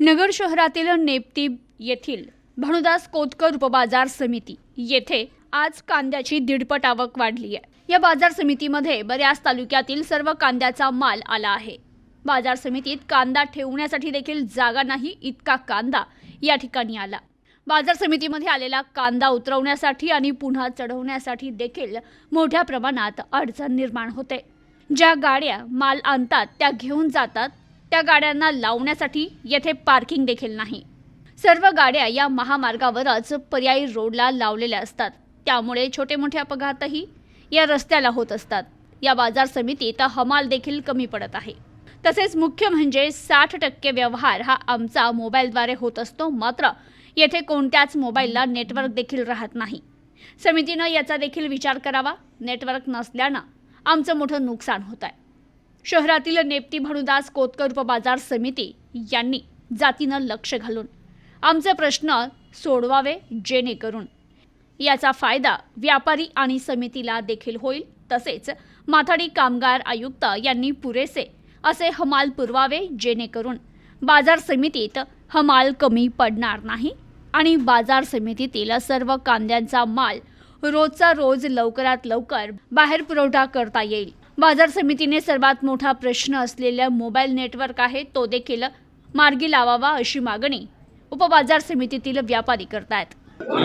नगर शहरातील नेपती येथील भानुदास कोतकर उपबाजार समिती येथे आज कांद्याची दीडपट आवक वाढली आहे. या बाजार समितीमध्ये बऱ्याच तालुक्यातील सर्व कांद्याचा माल आला आहे. बाजार समितीत कांदा ठेवण्यासाठी देखील जागा नाही इतका कांदा या ठिकाणी आला. बाजार समितीमध्ये आलेला कांदा उतरवण्यासाठी आणि पुन्हा चढवण्यासाठी देखील मोठ्या प्रमाणात अडचण निर्माण होते. ज्या गाड्या माल आणतात त्या घेऊन जातात त्या गाड्यांना लावण्यासाठी येथे पार्किंग देखील नाही. सर्व गाड्या या महामार्गावरच पर्यायी रोडला लावलेल्या असतात. त्यामुळे छोटे मोठे अपघातही या रस्त्याला होत असतात. या बाजार समितीत हमाल देखील कमी पडत आहे. तसेच मुख्य म्हणजे साठ टक्के व्यवहार हा आमचा मोबाईलद्वारे होत असतो. मात्र येथे कोणत्याच मोबाईलला नेटवर्क देखील राहत नाही. समितीनं याचा देखील विचार करावा. नेटवर्क नसल्यानं आमचं मोठं नुकसान होत आहे. शहरातील नेप्ती भानुदास कोतकर उपबाजार समिती यांनी जातीनं लक्ष घालून आमचे प्रश्न सोडवावे जेणेकरून याचा फायदा व्यापारी आणि समितीला देखील होईल. तसेच माथाडी कामगार आयुक्त यांनी पुरेसे असे हमाल पुरवावे जेणेकरून बाजार समितीत हमाल कमी पडणार नाही आणि बाजार समितीतील सर्व कांद्यांचा माल रोजचा रोज लवकरात लवकर बाहेर पुरवठा करता येईल. बाजार समितीने सर्वात मोठा प्रश्न असलेला मोबाईल नेटवर्क आहे तो देखील मार्गी लावावा अशी मागणी उपबाजार समितीतील व्यापारी करतायत. मी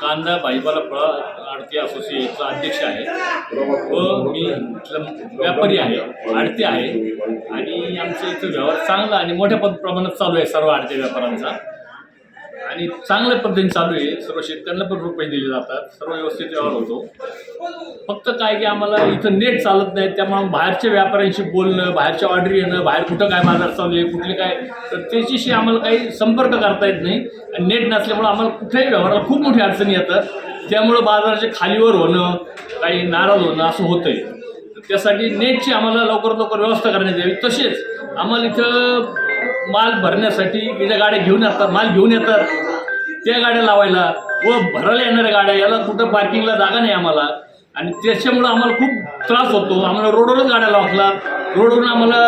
कांदा भाजीपाला फळ आडती असोसिएशनचा अध्यक्ष आहे. व मी व्यापारी आहे आडते आहे. आणि आमचं इथं व्यवहार चांगला आणि मोठ्या प्रमाणात चालू आहे सर्व आडते व्यापाऱ्यांचा. आणि चांगल्या पद्धतीने चालू आहे. सर्व शेतकऱ्यांना पण रुपये दिले जातात. सर्व व्यवस्थित व्यवहार होतो. फक्त काय की आम्हाला इथं नेट चालत नाही. त्यामुळे बाहेरच्या व्यापाऱ्यांशी बोलणं बाहेरच्या ऑर्डर येणं बाहेर कुठं काय बाजार चालू आहे कुठले काय तर त्याच्याशी आम्हाला काही संपर्क करता येत नाही. आणि नेट नसल्यामुळं आम्हाला कुठल्याही व्यवहाराला खूप मोठी अडचणी येतात. त्यामुळं बाजाराच्या खालीवर होणं काही नाराज होणं असं होतंय. तर त्यासाठी नेटची आम्हाला लवकरात लवकर व्यवस्था करण्यात यावी. तसेच आम्हाला इथं माल भरण्यासाठी ज्या गाड्या घेऊन येतात माल घेऊन येतात. त्या गाड्या लावायला व भरायला येणाऱ्या गाड्या याला कुठं पार्किंगला जागा नाही आम्हाला. आणि त्याच्यामुळं आम्हाला खूप त्रास होतो. आम्हाला रोडवरच गाड्या लावला. रोडवरून आम्हाला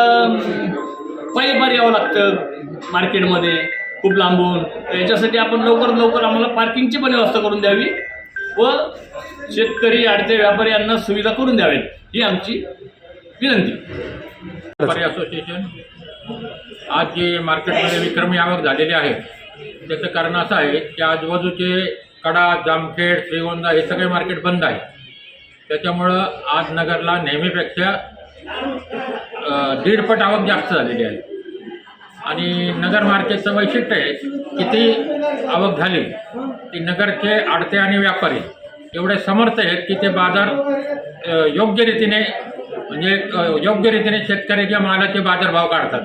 पायी पार यावं लागतं मार्केटमध्ये खूप लांबून. याच्यासाठी आपण लवकरात लवकर आम्हाला पार्किंगची पण व्यवस्था करून द्यावी व शेतकरी आडते व्यापारी यांना सुविधा करून द्यावेत ही आमची विनंती. व्यापारी असोसिएशन आज जे मार्केटमध्ये विक्रमी आवक झालेली आहे त्याचं कारण असं आहे की आजूबाजूचे कडा जामखेड श्रीगोंदा हे सगळे मार्केट बंद आहे. त्याच्यामुळं आज नगरला नेहमीपेक्षा दीडपट आवक जास्त झालेली आहे. आणि नगर मार्केटचं वैशिष्ट्य आहे किती आवक झाली ती नगरचे आडते आणि व्यापारी एवढे समर्थ आहेत की ते बाजार योग्य रीतीने म्हणजे योग्य रीतीने शेतकऱ्याच्या मालाचे बाजारभाव काढतात.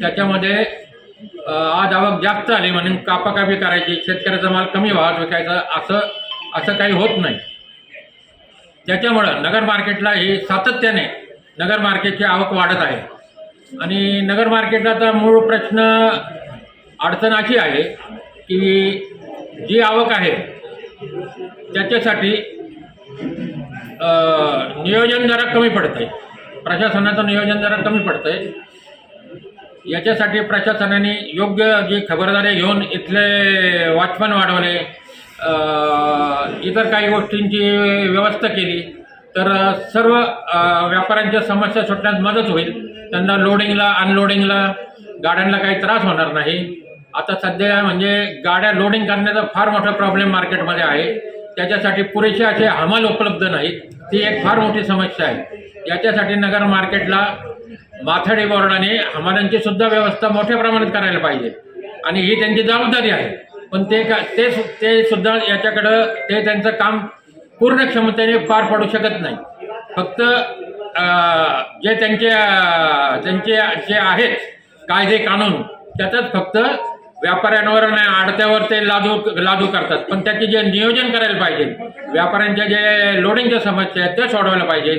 त्याच्यामध्ये आज आवक जास्त आली म्हणून कापाकापी करायची शेतकऱ्याचा माल कमी भावात विकायचा असं असं काही होत नाही. त्याच्यामुळं नगर मार्केटला ही सातत्याने नगर मार्केटची आवक वाढत आहे. आणि नगर तर मूळ प्रश्न अडचण अशी आहे की जी आवक आहे त्याच्यासाठी नियोजन जरा कमी पडतं आहे प्रशासनाचं नियोजन जरा कमी पडतं आहे याच्यासाठी प्रशासनाने योग्य जी खबरदारी घेऊन इथले वॉचमन वाढवले इतर काही गोष्टींची व्यवस्था केली तर सर्व व्यापाऱ्यांच्या समस्या सुटण्यास मदत होईल. त्यांना लोडिंगला अनलोडिंगला गाड्यांना काही त्रास होणार नाही. आता सध्या म्हणजे गाड्या लोडिंग करण्याचा फार मोठा प्रॉब्लेम मार्केटमध्ये आहे. त्याच्यासाठी पुरेसे असे हमाल उपलब्ध नाहीत. ती एक फार मोठी समस्या आहे. याच्यासाठी नगर मार्केटला माथाडी बोर्डाने हमालांची सुद्धा व्यवस्था मोठ्या प्रमाणात करायला पाहिजे. आणि ही त्यांची जबाबदारी आहे. पण ते का ते सु- ते सुद्धा याच्याकडं ते त्यांचं काम पूर्ण क्षमतेने पार पाडू शकत नाही. फक्त जे त्यांचे त्यांचे जे आहेत कायदे कानून त्यातच फक्त व्यापाऱ्यांवर नाही आडत्यावर ते लादू लादू करतात. पण त्याचे जे नियोजन करायला पाहिजे व्यापाऱ्यांच्या जे लोडिंगच्या समस्या आहेत त्या सोडवायला पाहिजे.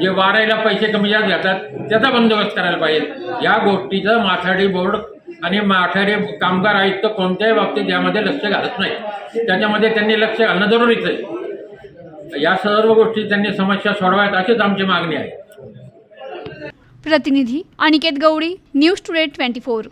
जे वारायला पैसे कमी जास्त घेतात त्याचा बंदोबस्त करायला पाहिजे. या गोष्टीचं माथाडी बोर्ड आणि माथाडी कामगार आयुक्त कोणत्याही बाबतीत यामध्ये लक्ष घालत नाही त्याच्यामध्ये त्यांनी लक्ष घालणं जरुरीच आहे. या सर्व गोष्टी त्यांनी समस्या सोडवायत अशीच आमची मागणी आहे. प्रतिनिधी Aniket Gaudi news today twenty four.